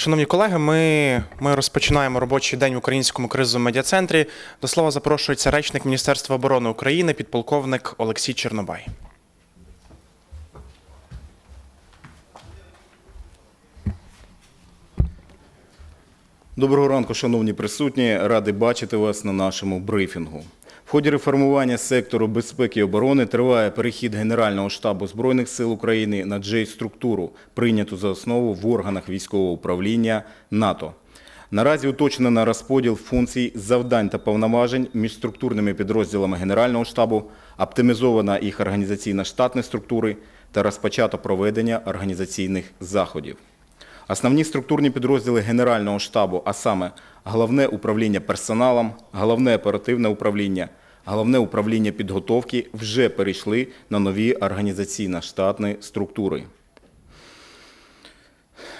Шановні колеги, ми, ми розпочинаємо робочий день в Українському кризовому медіа-центрі. До слова запрошується речник Міністерства оборони України, підполковник Олексій Чернобай. Доброго ранку, шановні присутні. Радий бачити вас на нашому брифінгу. В ході реформування сектору безпеки і оборони триває перехід Генерального штабу Збройних сил України на J-структуру, прийняту за основу в органах військового управління НАТО. Наразі уточнено розподіл функцій, завдань та повноважень між структурними підрозділами Генерального штабу, оптимізована їх організаційна штатна структури та розпочато проведення організаційних заходів. Основні структурні підрозділи Генерального штабу, а саме Головне управління персоналом, Головне оперативне управління, Головне управління підготовки вже перейшли на нові організаційно-штатні структури.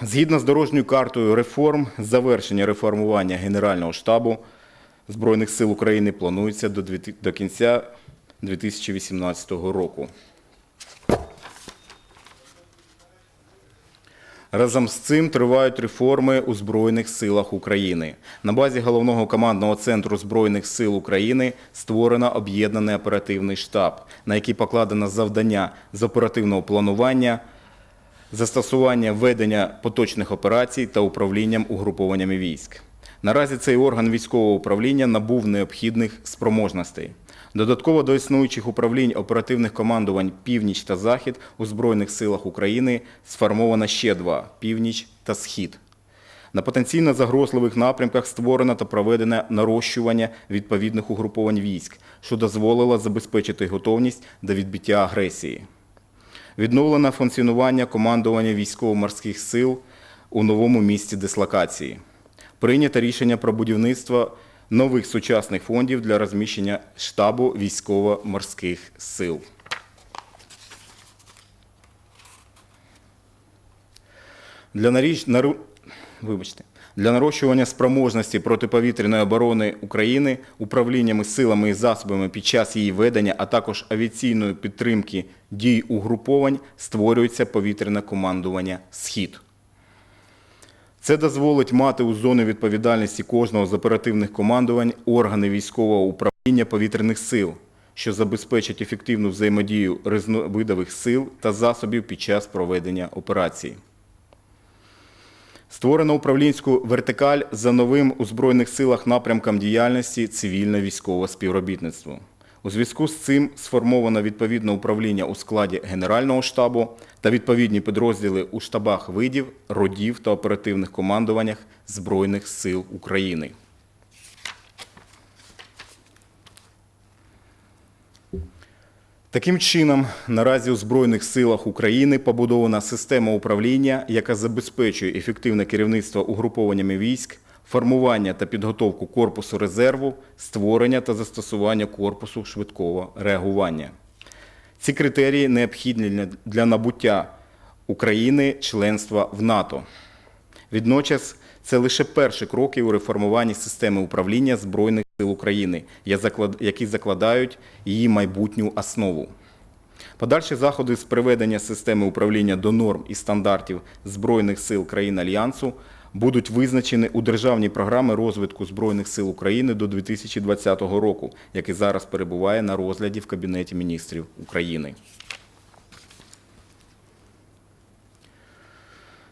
Згідно з дорожньою картою реформ, завершення реформування Генерального штабу Збройних сил України планується до кінця 2018 року. Разом з цим тривають реформи у Збройних силах України. На базі головного командного центру Збройних сил України створено об'єднаний оперативний штаб, на який покладено завдання з оперативного планування, застосування ведення поточних операцій та управлінням угрупованнями військ. Наразі цей орган військового управління набув необхідних спроможностей. Додатково до існуючих управлінь оперативних командувань Північ та Захід у Збройних силах України сформовано ще два Північ та Схід. На потенційно загрозливих напрямках створено та проведено нарощування відповідних угруповань військ, що дозволило забезпечити готовність до відбиття агресії. Відновлено функціонування командування військово-морських сил у новому місці дислокації. Прийнято рішення про будівництво нових сучасних фондів для розміщення штабу військово-морських сил. Для, наріч... нару... Вибачте. Для нарощування спроможності протиповітряної оборони України управліннями силами і засобами під час її ведення, а також авіаційної підтримки дій угруповань створюється повітряне командування «Схід». Це дозволить мати у зоні відповідальності кожного з оперативних командувань органи військового управління повітряних сил, що забезпечить ефективну взаємодію різновидових сил та засобів під час проведення операцій. Створено управлінську вертикаль за новим у Збройних силах напрямком діяльності цивільно-військове співробітництво. У зв'язку з цим сформовано відповідне управління у складі Генерального штабу та відповідні підрозділи у штабах видів, родів та оперативних командуваннях Збройних сил України. Таким чином, наразі у Збройних силах України побудована система управління, яка забезпечує ефективне керівництво угрупованнями військ, формування та підготовку корпусу резерву, створення та застосування корпусу швидкого реагування. Ці критерії необхідні для- набуття України членства в НАТО. Водночас це лише перші кроки у реформуванні системи управління Збройних сил України, які закладають її майбутню основу. Подальші заходи з приведення системи управління до норм і стандартів Збройних сил країн Альянсу будуть визначені у Державній програмі розвитку Збройних сил України до 2020 року, який зараз перебуває на розгляді в Кабінеті міністрів України.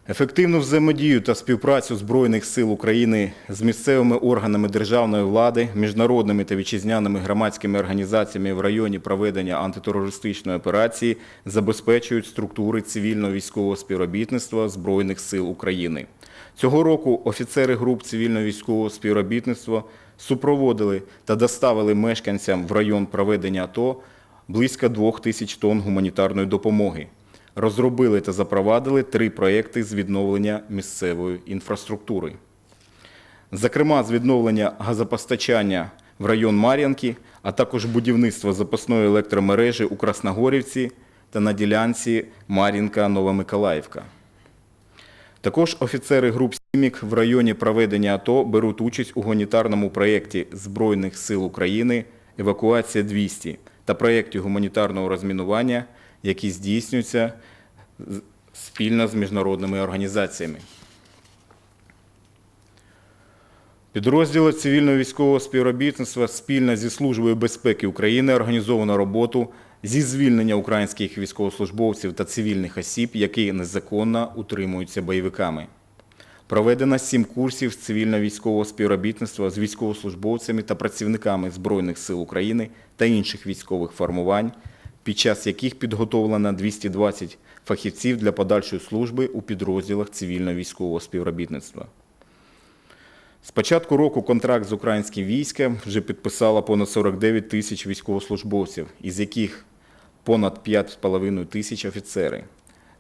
Ефективну взаємодію та співпрацю Збройних сил України з місцевими органами державної влади, міжнародними та вітчизняними громадськими організаціями в районі проведення антитерористичної операції забезпечують структури цивільного військового співробітництва Збройних сил України. Цього року офіцери груп цивільного військового співробітництва супроводили та доставили мешканцям в район проведення АТО близько двох тисяч тонн гуманітарної допомоги розробили та запровадили три проекти з відновлення місцевої інфраструктури. Зокрема, з відновлення газопостачання в район Мар'янки, а також будівництво запасної електромережі у Красногорівці та на ділянці Мар'їнка-Новомиколаївка. Також офіцери груп «Сімік» в районі проведення АТО беруть участь у гуманітарному проєкті Збройних сил України «Евакуація 200» та проєкті гуманітарного розмінування, які здійснюються спільно з міжнародними організаціями. Підрозділи цивільно-військового співробітництва спільно зі Службою безпеки України організовано роботу зі звільнення українських військовослужбовців та цивільних осіб, які незаконно утримуються бойовиками. Проведено сім курсів цивільно-військового співробітництва з військовослужбовцями та працівниками Збройних сил України та інших військових формувань, під час яких підготовлено 220 фахівців для подальшої служби у підрозділах цивільно-військового співробітництва. З початку року контракт з українським військом вже підписало понад 49 тисяч військовослужбовців, із яких понад 5,5 тисяч офіцери.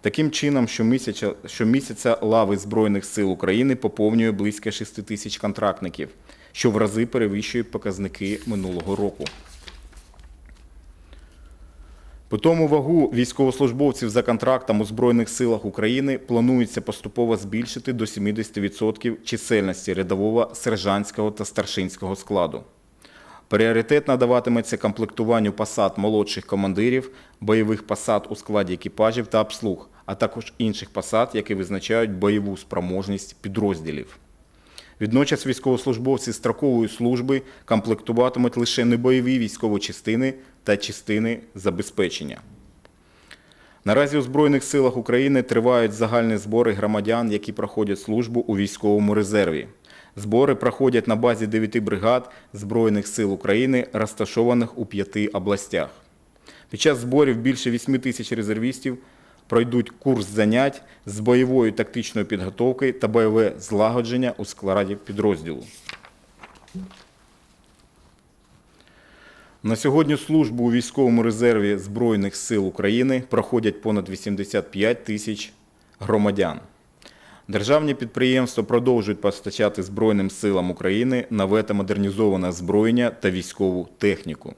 Таким чином, щомісяця, щомісяця лави Збройних сил України поповнює близько 6 тисяч контрактників, що в рази перевищує показники минулого року. Питому вагу військовослужбовців за контрактом у Збройних силах України планується поступово збільшити до 70% чисельності рядового сержантського та старшинського складу. Пріоритет надаватиметься комплектуванню посад молодших командирів, бойових посад у складі екіпажів та обслуг, а також інших посад, які визначають бойову спроможність підрозділів. Відночас військовослужбовці строкової служби комплектуватимуть лише небойові військові частини та частини забезпечення. Наразі у Збройних силах України тривають загальні збори громадян, які проходять службу у військовому резерві. Збори проходять на базі 9 бригад Збройних сил України, розташованих у п'яти областях. Під час зборів більше 8 тисяч резервістів пройдуть курс занять з бойової тактичної підготовки та бойове злагодження у складі підрозділу. На сьогодні службу у військовому резерві Збройних сил України проходять понад 85 тисяч громадян. Державні підприємства продовжують постачати Збройним силам України нове та модернізоване озброєння та військову техніку.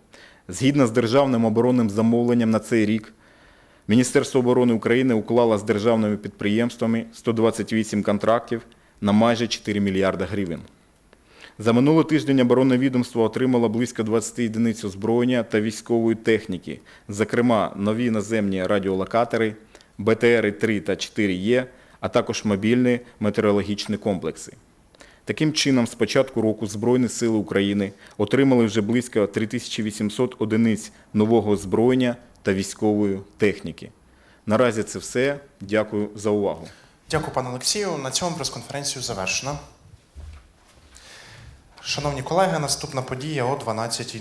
Згідно з державним оборонним замовленням на цей рік, Міністерство оборони України уклало з державними підприємствами 128 контрактів на майже 4 мільярда гривень. За минулий тиждень оборонне відомство отримало близько 20 одиниць озброєння та військової техніки, зокрема нові наземні радіолокатори, БТРи-3 та 4Е, а також мобільні метеорологічні комплекси. Таким чином, з початку року Збройні сили України отримали вже близько 3800 одиниць нового озброєння та військової техніки. Наразі це все. Дякую за увагу. Дякую, пане Олексію. На цьому прес-конференцію завершено. Шановні колеги, наступна подія о 12